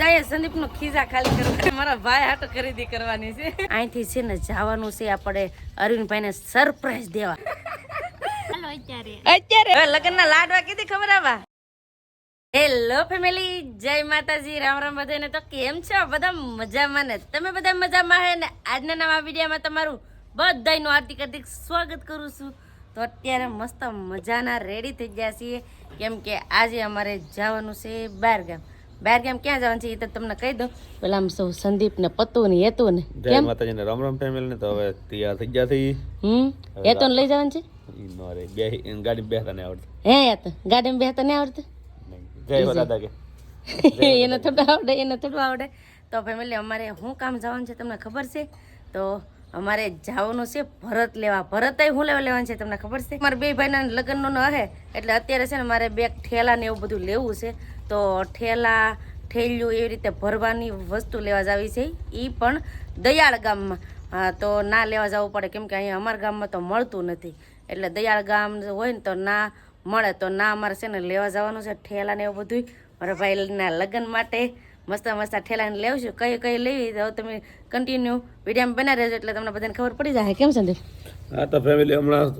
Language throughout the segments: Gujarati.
જાય સંદીપ નો ખીજા ખાલી કરવા. મારા ભાઈ હાટો ખરીદી કરવાની છે. અહીંથી છે ને જવાનું છે આપણે અરવિંદભાઈ ને સરપ્રાઈઝ દેવા. અત્યારે. લગ્ન ના લાડવા કીધી ખબર આવા હેલો ફેમિલી જય માતાજી. રામ રામ બધાને. તો કેમ છો? બધા મજામાં ને? તમે બધા મજામાં હે ને? આજના નવા વિડીયોમાં તમારું બધાનું હાર્દિક હાર્દિક સ્વાગત કરું છું. તો અત્યારે મસ્ત મજાના રેડી થઈ ગયા છીએ. કેમ કે આજે અમારે જવાનું છે બહાર ગામ. બહાર કેમ ક્યાં જવાનું છે એ તો તમને કહી દઉં. પેલા આમ સૌ સંદીપ ને પતું ને હેતુ ને જય માતાજી ને રામ રામ ફેમિલી ને તો હવે તૈયાર થઈ ગયા થઈ હમ? હેતુ ને લઈ જવાનું છે? નો રે બે ગાડી બેહતા નહીં આવડતું. હે હેતુ ગાડી બેહતા નહીં આવડતું? જય દાદા કે એને થોડું આવડે એને થોડું આવડે. તો ફેમિલી અમારે શું કામ જવાનું છે તમને ખબર છે? તો અમારે જવાનું છે ભરત લેવા. ભરત હું લેવા લેવાનું છે તમને ખબર છે? મારા બે ભાઈના લગ્નનું ન હે, એટલે અત્યારે છે ને મારે બે ઠેલા ને એવું બધું લેવું છે. તો ઠેલા, ઠેલિયું એવી રીતે ભરવાની વસ્તુ લેવા જાવી છે. એ પણ દયાળ ગામમાં. તો ના લેવા જવું પડે, કેમ કે અહીંયા અમારા ગામમાં તો મળતું નથી. એટલે દયાળ ગામ હોય ને તો ના મળે, તો ના અમારે છે ને લેવા જવાનું છે ઠેલા ને એવું બધું મારા ભાઈના લગ્ન માટે મસ્ત મસ્ત ઠેલાને લેવું કઈ કઈ લેવી તો તમે કન્ટિન્યુ વીડિયો બના રહેજો એટલે તમને બધાને ખબર પડી જાય. કેમ સંદીપ? હા તો ફેમિલી હમણાં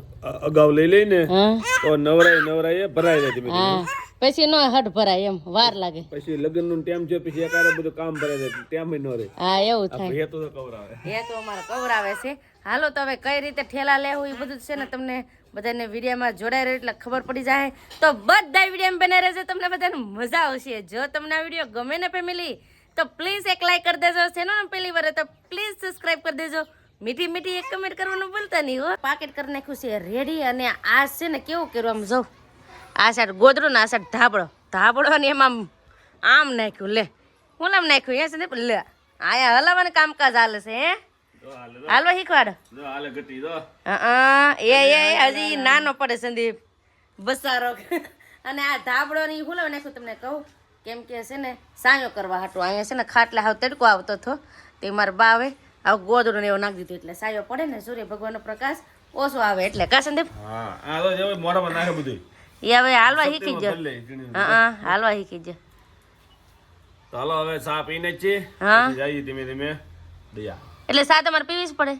અગાઉ લઈ લઈને તો નવરાય નવરાય ભરાઈ જાય ધીમે. પછી નો હટ ભરાય એમ વાર લાગે. પછી લગ્નનું ટાઈમ છે પછી એકારે બધું કામ ભરાય જાય ટાઈમ ન રહે. હા એવું થાય. એ તો કવરાવે. એ તો અમારે કવરાવે છે. હાલો તો હવે કઈ રીતે ઠેલા લેવું એ બધું છે ને તમને બધાને વિડીયામાં જોડાઈ રહ્યો એટલે ખબર પડી જાય. તો બધા વીડિયો બને રહેશે તમને બધાને મજા આવશે. જો તમને આ વીડિયો ગમે ને ફેમિલી, તો પ્લીઝ એક લાઈક કરી દેજો છે ને પેલી વાર, તો પ્લીઝ સબસ્ક્રાઇબ કરી દેજો. મીઠી મીઠી એક કમેન્ટ કરવાનું ભૂલતા નહીં હો. પાકેટ કરી નાખ્યું છે રેડી અને આ છે ને કેવું કર્યું આમ જો. આ સાઈડ ગોદડો ને આ સાઈડ ધાબળો. ધાબળો ને એમાં આમ આમ નાખ્યું, લે. હું નામ નાખ્યું એ સંદીપ લે. આયા હલાવાનું કામકાજ હાલે છે, હે? હાલવા શીખવાડ. જો હાલે ગટી દો. અ એ એ હજી નાનો પડે સંદીપ. બસારો. અને આ ધાબળો ની હું નાખું તમને કહું? કેમ કે છે ને સાયો કરવા હાટું. અહીંયા છે ને ખાટલે હાવ તડકો આવતો હતો. તે મારા બા આવે ગોદડું ને એવું નાખી દીધું. એટલે સાયો પડે ને સૂર્ય ભગવાનનો પ્રકાશ ઓછો આવે. એટલે કા સંદીપ? હા જો મોઢામાં નાખે બધું એ હવે હાલવા શીખી ઝીણી. હા હાલવા શીખી ગયો. તો હાલો હવે ચા પીને જ છીએ. હા. જઈએ ધીમે ધીમે. દયા. એટલે સા તમારે પીવી જ પડે?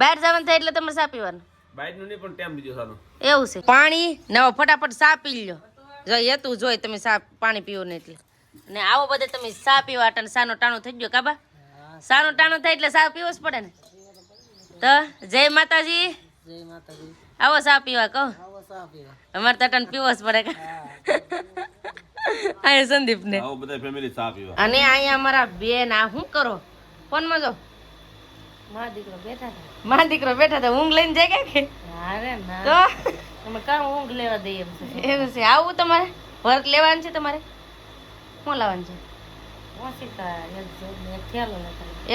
બહાર જવાનું થાય એટલે તમારે સા પીવાનું? બાઈકનું નહીં પણ ટાઈમ બીજો સાનો. એવું છે. પાણી નવો ફટાફટ સા પી લ્યો. જો તું જોઈ તમે સા પાણી પીવો ને એટલે. ને આવો બધે તમે સા પીવા અટાણે સાનો ટાણું થઈ ગયો કાબા? સાનો ટાણું થાય એટલે સા પીવો જ પડે ને? તો જય માતાજી. આવો સા પીવા કહો. અમારે તો અટાણે પીવો જ પડે કા? અહીંયા સંદીપ ને આવો બધા ફેમિલી ચા પીવા. અને અહીંયા અમારા બેન આ શું કરો? ફોનમાં જો. મા દીકરો બેઠા હતા મા દીકરો બેઠા હતા ઊંઘ લઈને જાય કે તો? અમે કાં ઊંઘ લેવા દઈએ એમ છે? એવું છે આવું તમારે? વર્ક લેવાનું છે તમારે? શું લાવવાનું છે?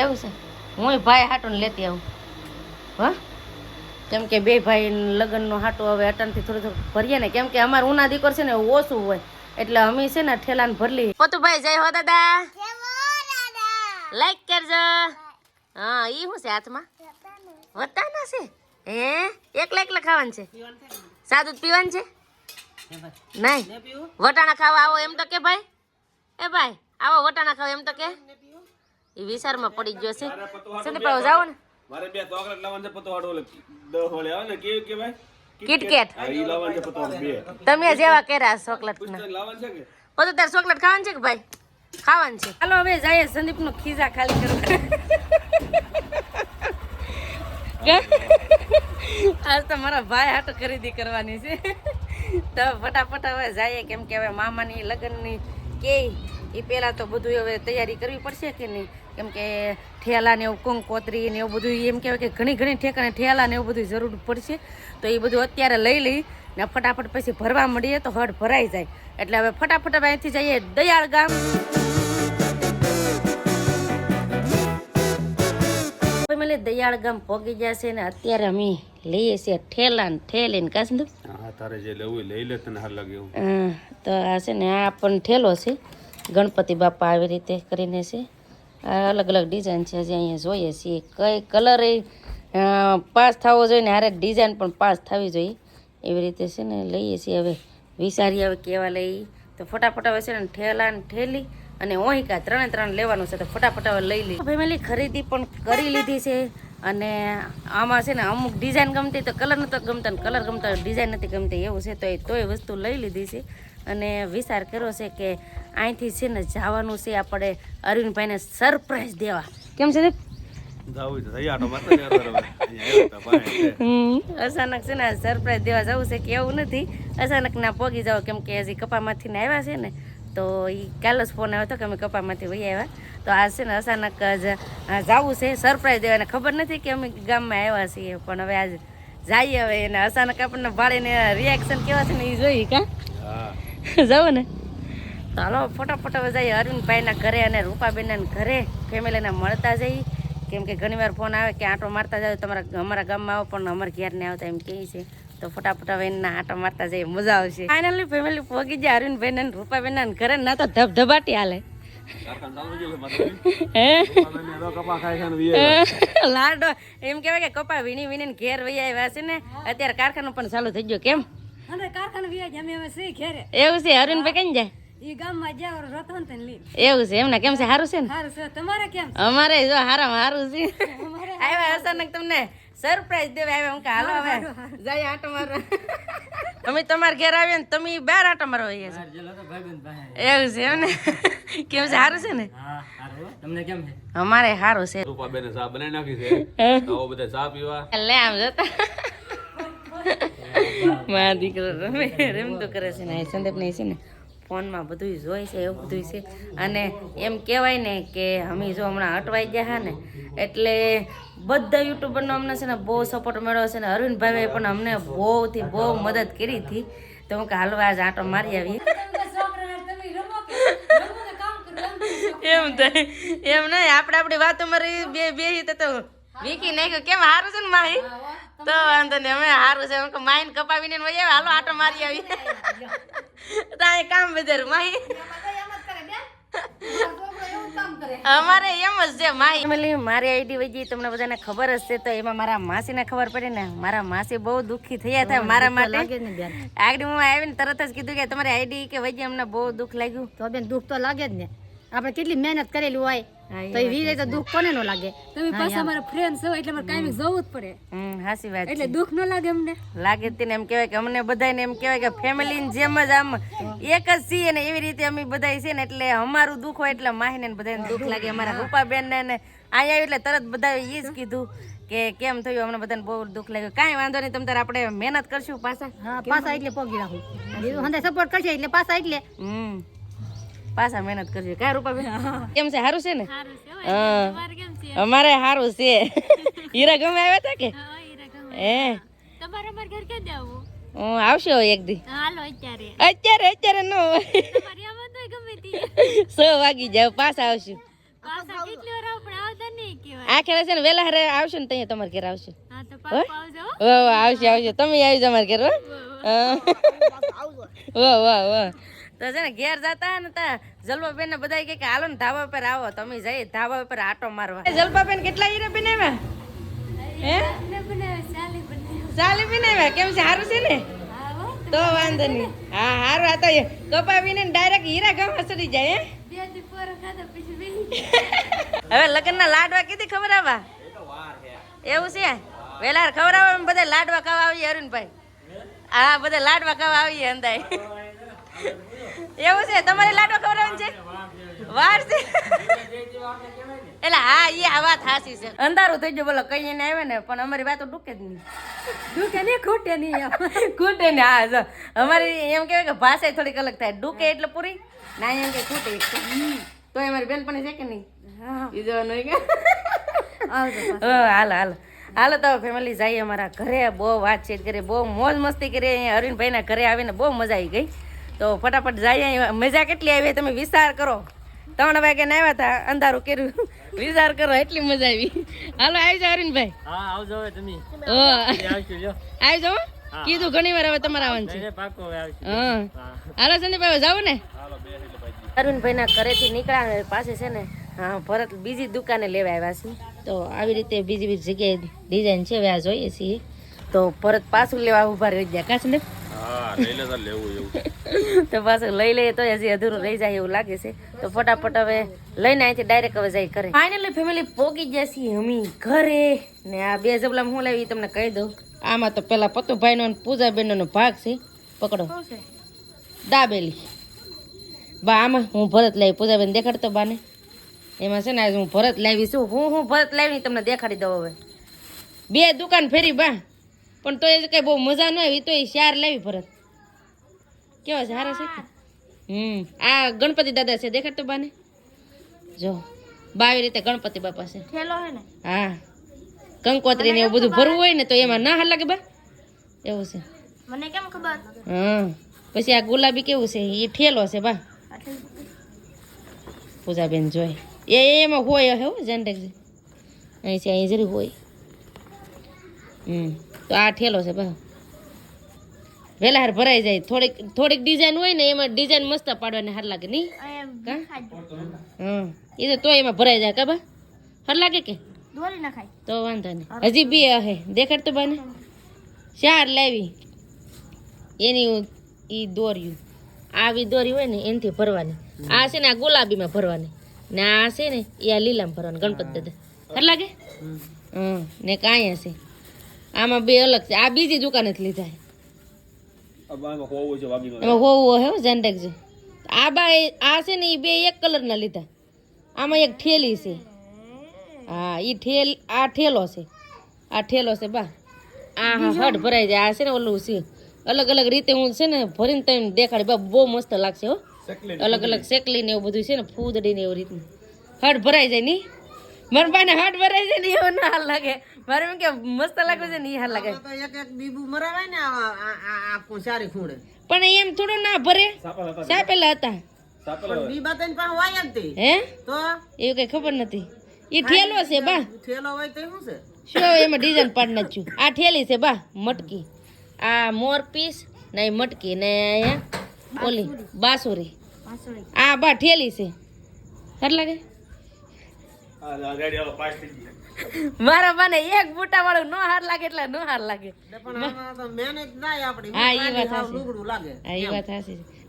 એવું છે? હું ભાઈ હાટું લેતી આવું. હા? કેમ કે બે ભાઈ લગ્નનો હાટો હવે અટનથી થોડું થોડું ભરીએ ને કેમ કે અમારે ઉના દીકર છે ને ઓછું હોય. એટલે અમે છે ને ઠેલાને ભરલી. ભાઈ જય હો દાદા. લાઈક કરજો. હા ઈ શું છે હાથમાં? વતાના છે? હે? એકલા એકલા ખાવાનું છે? સાદું જ પીવાનું છે? નહીં. વટાણા ખાવા આવો એમ તો કે ભાઈ. એ ભાઈ આવો વટાણા ખાવા એમ તો કે. એ વિચારમાં પડી ગયો છે. સંદીપ જાઓ ને. મારે બે ચોકલેટ લાવવાનું છે પતો હાડો દહ હોળે આવે ને કે કે ભાઈ? કિટકેટ. હા ઈ લાવવાનું છે પતો બે. તમે જેવા કર્યા ચોકલેટ ના લાવવાનું છે કે? બધું તારે ચોકલેટ ખાવાનું છે કે ભાઈ? ખાવાનું છે. હાલો હવે જઈએ સંદીપ નો ખીજા ખાલી કરવા. આજ તો મારા ભાઈ હાટો ખરીદી કરવાની છે. તો ફટાફટ હવે જઈએ કેમ કે હવે મામાની લગ્નની કે એ પહેલાં તો બધું હવે તૈયારી કરવી પડશે કે નહીં? કેમ કે ઠેલા ને એવું કંકોત્રી ને એવું બધું એમ કહેવાય કે ઘણી ઘણી ઠેકાણે ઠેલા ને એવું બધું જરૂર પડશે. તો એ બધું અત્યારે લઈ લઈ ને ફટાફટ પછી ભરવા મળીએ તો હળ ભરાઈ જાય. એટલે હવે ફટાફટ હવે અહીંથી જઈએ દયાળ ગામ. ફેમિલી દયાળ ગામ પહોંચી ગયા છે ને અત્યારે અમે લઈએ છીએ ઠેલા ને ઠેલીને ને કાશ તારે જે લેવું લઈ લે તને હાર લાગે એવું. તો આ છે ને આ પણ ઠેલો છે. ગણપતિ બાપા આવી રીતે કરીને છે. આ અલગ અલગ ડિઝાઇન છે જે અહીંયા જોઈએ છીએ. કઈ કલર પાસ થવો જોઈએ ને હારે ડિઝાઇન પણ પાસ થવી જોઈએ. એવી રીતે છે ને લઈએ છીએ. હવે વિચારી હવે કેવા લઈ? તો ફટાફટ હવે છે ને ઠેલા ને ઠેલી અને ઓહિકા ત્રણે ત્રણ લેવાનું છે. તો ફટાફટ હવે લઈ લઈ ફેમિલી ખરીદી પણ કરી લીધી છે અને આમાં છે ને અમુક ડિઝાઇન ગમતી તો કલર નતો ગમતા ને કલર ગમતા ડિઝાઇન નથી ગમતી એવું છે. તો એ તોય વસ્તુ લઈ લીધી છે. અને વિચાર કર્યો છે કે અહીંથી છે ને જવાનું છે આપણે અરવિંદભાઈને સરપ્રાઈઝ દેવા. કેમ છે ને? અચાનક છે ને સરપ્રાઈઝ દેવા જવું છે કે એવું નથી. અચાનક ના પોગી જાવ કેમ કે હજી કપામાંથી ને આવ્યા છે ને તો એ કાલ જ ફોન આવ્યો હતો કે અમે કપામાંથી વહી આવ્યા. તો આ છે ને અચાનક જ જવું છે. સરપ્રાઈઝ દેવાને ખબર નથી કે અમે ગામમાં આવ્યા છીએ પણ હવે આજ જઈએ હવે એને. અચાનક આપણને ભાડીને રિએક્શન કેવા છે ને એ જોઈ કા? જવું ને. તો હાલો ફટાફટ હવે જઈએ. અરવિંદભાઈના ઘરે અને રૂપાબેનના ઘરે. ફેમિલીને મળતા જઈએ. કેમ કે ઘણીવાર ફોન આવે કે આંટો મારતા જાવ તમારા અમારા ગામમાં આવો પણ અમારા ઘેર ને આવતા એમ કહે છે. તો ફટાફટ હવે એના આંટો મારતા જઈએ મજા આવશે. ફાઇનલી ફેમિલી પહોંચી જાય અરવિંદભાઈ ને રૂપાબેનના ઘરે ના તો ધબધબાટી હાલે. ને. લાડો. એમ કેવાય કે કપા વીણી વીણી ઘેર વહી આવ્યા છે ને અત્યારે કારખાનું પણ ચાલુ થઈ ગયો કેમ? અને કારખાના વ્યાજ અમે હવે સી ઘેરે. એવું છે અરવિંદભાઈ કઈ જાય? ઈ ગામમાં જ્યાં રતો ને એવું છે? એમને કેમ છે? સારું છે ને? સારું તમારે કેમ અમારે જો હારા હારું છે. આવ્યા અચાનક તમને સરપ્રાઈઝ દેવા આવ્યા. હું કે હાલો હવે જાય આટો મારવા. અમે તમારા ઘેર આવીએ ને તમે બાર આંટો મારવા આવ્યા. છીએ એવું છે એમ ને કેમ છે? સારું છે ને? તમને કેમ છે? અમારે સારું છે. રૂપાબેને ચા બનાવી નાખી છે. આવો બધા ચા પીવા. લે આમ જતા. મારા દીકરો રમે રમતો કરે છે ને સંદેપ સંદીપ ને છે ને. ફોનમાં બધું જોઈ છે, એવું બધું છે. અને એમ કહેવાય ને કે અમે જો હમણાં અટવાઈ ગયા હા ને, એટલે બધા યુટ્યુબરનો અમને છે ને બહુ સપોર્ટ મળ્યો છે ને અરવિંદભાઈએ પણ અમને બહુથી બહુ મદદ કરી હતી. તો હું કે હાલો આજ આંટો મારી આવીએ. એમ થાય એમ નહીં આપણે આપણી વાતો મારી બે બે તો વીકી નાખ્યું. કેમ હારું છે ને માહી? તો વાંધો નહીં, અમે હારું છે. માઈન કપાવીને આવે હાલો આટો મારી આવી તો અહીં કામ વધારે માહી. અમારે એમ જ છે માહી. ફેમિલી મારી આઈડી વહી તમને બધાને ખબર જ છે તો એમાં મારા માસીને ખબર પડી ને મારા માસી બહુ દુઃખી થયા હતા મારા માટે. આગળ હું આવીને તરત જ કીધું કે તમારી આઈડી કે વહી અમને બહુ દુઃખ લાગ્યું. તો બેન દુઃખ તો લાગે જ ને. આપણે કેટલી મહેનત કરેલી હોય તો એ વીરે તો દુઃખ કોને નો લાગે? તમે પાછા મારા ફ્રેન્ડ છો એટલે મારે કાયમી જવું જ પડે. હમ હાસી વાત એટલે દુઃખ ન લાગે અમને. લાગે તેને એમ કહેવાય કે અમને બધાને એમ કહેવાય કે ફેમિલી જેમ જ આમ એક જ છીએ ને એવી રીતે અમે બધા છીએ ને એટલે અમારું દુઃખ હોય એટલે માહીને ને બધાને દુઃખ લાગે. અમારા રૂપાબેન ને ને અહીંયા આવ્યું એટલે તરત બધા એ જ કીધું કે કેમ થયું? અમને બધાને બહુ દુઃખ લાગ્યું. કાંઈ વાંધો નહીં તમ તારે આપણે મહેનત કરશું પાછા. હા પાછા એટલે પગી રાખું. બીજું સપોર્ટ કરશે એટલે પાછા એટલે. હમ. પાછા મહેનત કરશું કાંઈ રૂપાબેન કેમ છે? સારું છે ને? સારું છે. હો. હા. તમારે કેમ છે? અમારે સારું છે. હીરા ગમે આવ્યા હતા કે? હે તમારે અમારે ઘર ક્યાં જવું હું આવશે એક દી. હાલો અત્યારે. અત્યારે અત્યારે ન સો વાગી જાવ પાછા આવશું. આ ખેલા છે ને વહેલા હારે આવશે ને ત્યાં તમારે ઘેર આવશે. હા તો પાછું આવજો હો. વાહ વાહ આવશે આવશે. તમે આવી તમારે અમારે ઘેર હો. વાહ વાહ વાહ. તો છે ને ઘેર જતા ને તા જલપાબેન ને બધા કે, હાલો ને ધાબા પર આવો, તમે જઈ ધાબા પર આટો મારવા. જલપાબેન કેટલા હીરા બેન હે? ચાલે બનાવે. ચાલી બેન કેમ છે? સારું છે ને? તો વાંધો નહીં. હા, હારું. આ તો કપાવીને ડાયરેક્ટ હીરા ગામમાં સુધી જાય હવે લગ્નના લાડવા કીધી ખબર આવા એવું છે? વેલા ખબર આવે બધા લાડવા ખાવા આવીએ અરુણભાઈ હા, બધા લાડવા ખાવા આવીએ અંદાય. એવું છે? તમારે લાડો ખવડાવવાનો છે? વાર છે? એટલે હા એ આ વાત હાસી છે. અંધારું થઈ ગયું બોલો કઈ એને આવે ને પણ અમારી વાતો ડૂકે જ નહીં. ડૂકે નહીં ખૂટે નહીં ખૂટે ને હા જો. અમારી એમ કહેવાય કે ભાષા થોડીક અલગ થાય. ડૂકે એટલે પૂરી? ના એમ કે ખૂટે તો. અમારી બેનપણી છે કે નહીં? એ જોવાનું કે? હાલ હાલો હાલો. તો ફેમિલી જઈએ અમારા ઘરે. બહુ વાતચીત કરી બહુ મોજ મસ્તી કરી. અરવિંદભાઈના ઘરે આવીને બહુ મજા આવી ગઈ. તો ફટાફટ જઈએ અહીંયા મજા કેટલી આવી તમે વિચાર કરો. ત્રણ વાગે ને આવ્યા હતા અંધારું કર્યું. વિચાર કરો એટલી મજા આવી. હાલો આવી જાઓ અરવિંદભાઈ હા આવજો તમે. ઓ. આવશું જો. આવી જાઓ કીધું ઘણી વાર હવે તમારે આવવાનું છે. એને પાકો હવે આવશું હા. હાલો સંદીપભાઈ જાવ ને. અરુણભાઈના ઘરેથી નીકળ્યા ને પાસે છે ને હા ભરત બીજી દુકાને લેવા આવ્યા છે. તો આવી રીતે બીજી બીજી જગ્યાએ ડિઝાઇન છે હવે આ જોઈએ છીએ. તો ભરત પાછું લેવા ઊભા રહી ગયા કાં સંદીપ? હા લઈ લેતા લેવું એવું. તો પાછું લઈ લઈએ તો હજી અધૂરું રહી જાય એવું લાગે છે. તો ફટાફટ હવે લઈને અહીંથી ડાયરેક્ટ હવે જાય કરે ફાઇનલી ફેમિલી પોગી ગયા છે અમી ઘરે. ને આ બે જબલામાં હું લાવી તમને કહી દઉં. આમાં તો પેલા પતુભાઈનો અને પૂજાબેનનો ભાગ છે. પકડો. દાબેલી. બા આમાં હું ભરત લાવી. પૂજાબેન દેખાડતો બાને. એમાં છે ને આજે હું ભરત લાવી છું. હું હું ભરત લાવી તમને દેખાડી દઉં હવે. બે દુકાન ફેરી બા. પણ તો એ કઈ બહુ મજા ન આવી તો એ શાર લાવી ભરત. કેવા સારા છે હમ. આ ગણપતિ દાદા છે. દેખાડતો બાને. જો બાવી રીતે ગણપતિ બાપા છે. થેલો હે ને? હા. કંકોત્રી ને એવું બધું ભરવું હોય ને તો એમાં ના હાલ લાગે બા. એવું છે. મને કેમ ખબર? હા પછી આ ગુલાબી કેવું છે? એ ઠેલો છે બા. પૂજાબેન જોઈ. એ એમાં હોય હે જનરેક અહીં છે અહીં જરી હોય. હમ. તો આ ઠેલો છે બા. વહેલા હાર ભરાઈ જાય. થોડીક થોડીક ડિઝાઇન હોય ને એમાં ડિઝાઇન મસ્ત પાડવાની હાર લાગે નહીં? હા એ તો. તોય એમાં ભરાઈ જાય કા બા? હાર લાગે કે? તો વાંધો નહીં. હજી બે હે. દેખાડ તો બાને. ચાર લાવી. એની ઈ દોર્યું આવી દોરી હોય ને એનથી ભરવાની. આ છે ને આ ગુલાબીમાં ભરવાની. ને આ છે ને એ આ લીલામાં ભરવાની. ગણપતિ દાદા. ખર લાગે? હં ને કાંઈ હશે. આમાં બે અલગ છે. આ બીજી દુકાને જ લીધા છે આ બામાં હોવું છે વાગીનો એમાં હોવું હે ધ્યાન રાખજો આ બા આ છે ને એ બે એક કલરના લીધા. આમાં એક ઠેલી છે. હા એ ઠેલ આ ઠેલો છે. આ ઠેલો છે બા. આ હા હટ ભરાઈ જાય. આ છે ને ઓલું છે. અલગ અલગ રીતે હું છે ને ભરીને તમે દેખાડે. બા બહુ મસ્ત લાગશે હો. અલગ અલગ શેકલી ને એવું બધું છે ને ફૂદડી ને એવું રીતનું. હટ ભરાઈ જાય નહીં મારા બાને હટ ભરાઈ જાય ને એવું ના હાલ લાગે. મારે એમ કે મસ્ત લાગે છે ને એ હાલ લાગે. એક એક બીબુ મરાવાય ને આ આ ખૂણે. પણ એમ થોડું ના ભરે. સાપલ હતા બીબા પાસે હોય તે. હે? તો? એવું કઈ ખબર નથી. એ ઠેલો છે બા. થેલો હોય તો શું છે? શું એમાં ડિઝાઇન પાડી નાખ્યું. આ ઠેલી છે બા મટકી. આ મોર પીસ ને મટકી ને અહીંયા ઓલી બાસુરી. આ બા ઠેલી છે. સારું લાગે. આ રેડી પાસ થઈ ગઈ. મારા બાને એક બુટા વાળું નો હાર લાગે એટલે નો હાર લાગે. હા, વાત હા એ વાત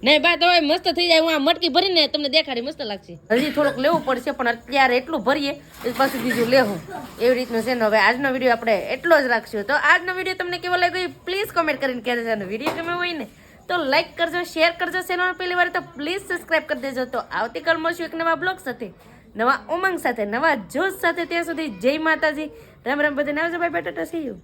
નહીં બા તો મસ્ત થઈ જાય. હું આ મટકી ભરીને તમને દેખાડી મસ્ત લાગશે. હજી થોડુંક લેવું પડશે પણ અત્યારે એટલું ભરીએ એ પાછું બીજું લેવું. એવી રીતનું છે ને હવે આજનો વીડિયો આપણે એટલો જ રાખશું. તો આજનો વીડિયો તમને કેવો લાગ્યો પ્લીઝ કમેન્ટ કરીને કહેજો. છે વીડિયો ગમે હોય ને તો લાઈક કરજો શેર કરજો. ચેનલ પહેલી વાર તો પ્લીઝ સબસ્ક્રાઇબ કરી દેજો. તો આવતીકાલ મળશું એક નવા બ્લોગ સાથે. નવા ઉમંગ સાથે, નવા જોશ સાથે ત્યાં સુધી જય માતાજી. રામ રામ, બધાને આવજો ભાઈ બેટા સી યુ